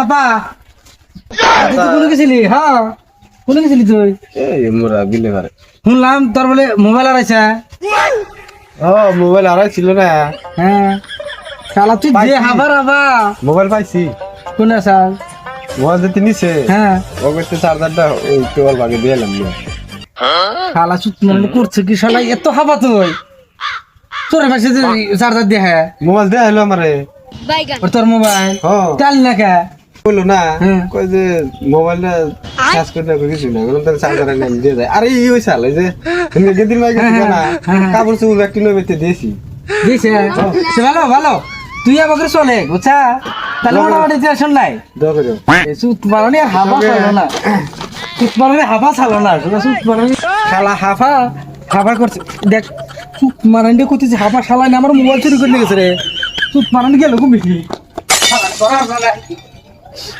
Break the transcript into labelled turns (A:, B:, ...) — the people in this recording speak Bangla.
A: হাপা। তুই কোনে গেছিলি? হ্যাঁ কোনে গেছিলি তুই?
B: এই মোরা বিলে পারে
A: শুনলাম তোর বলে মোবাইল আর আছে
B: ও মোবাইল আর ছিল না?
A: হ্যাঁ। শালা তুই যে
B: পাইছি।
A: হাবা
B: মোবাইল পাইছি।
A: কোনে আসাল
B: মোবাইল দিতে নিছে
A: হ্যাঁ।
B: ও করতে চার্জারটা ওই কেবল ভাগে দিয়ে এলাম।
A: শালা চুত মানে করছে কি শালা এত হাবা তুই? তোর পাশে যে চার্জার দিয়ে হ্যাঁ
B: মোবাইল দেয়া হলো আমারে।
A: তোর মোবাইল?
B: হ্যাঁ
A: চাল না কে?
B: বলল না
A: হ্যাঁ।
B: কই যে মোবাইলটা চার্জ করে রাখো কিছু না তাহলে চার্জার আমি দিয়ে যায়। আরে এই ওই সাল যে তুমি যেদিন গেছি না
A: হ্যাঁ।
B: কাপড় চুপড় একটু নবেতে দিয়েছি।
A: দিছে সে ভালো ভালো। তুই আমাকে চলে বুঝছা? তাহলে মোটামুটি টেনশন নাই। সুত মারনি হাফা চালো না। সুত মারনি হাফা চালো না সুত মারনি শালা হাফা হাফা করছে। দেখ সুত মারানি করতেছে হাফা শালা না আমার মোবাইল চুরি করে গেছে রে। সুত মারানি গেল ঘুমিয়ে much.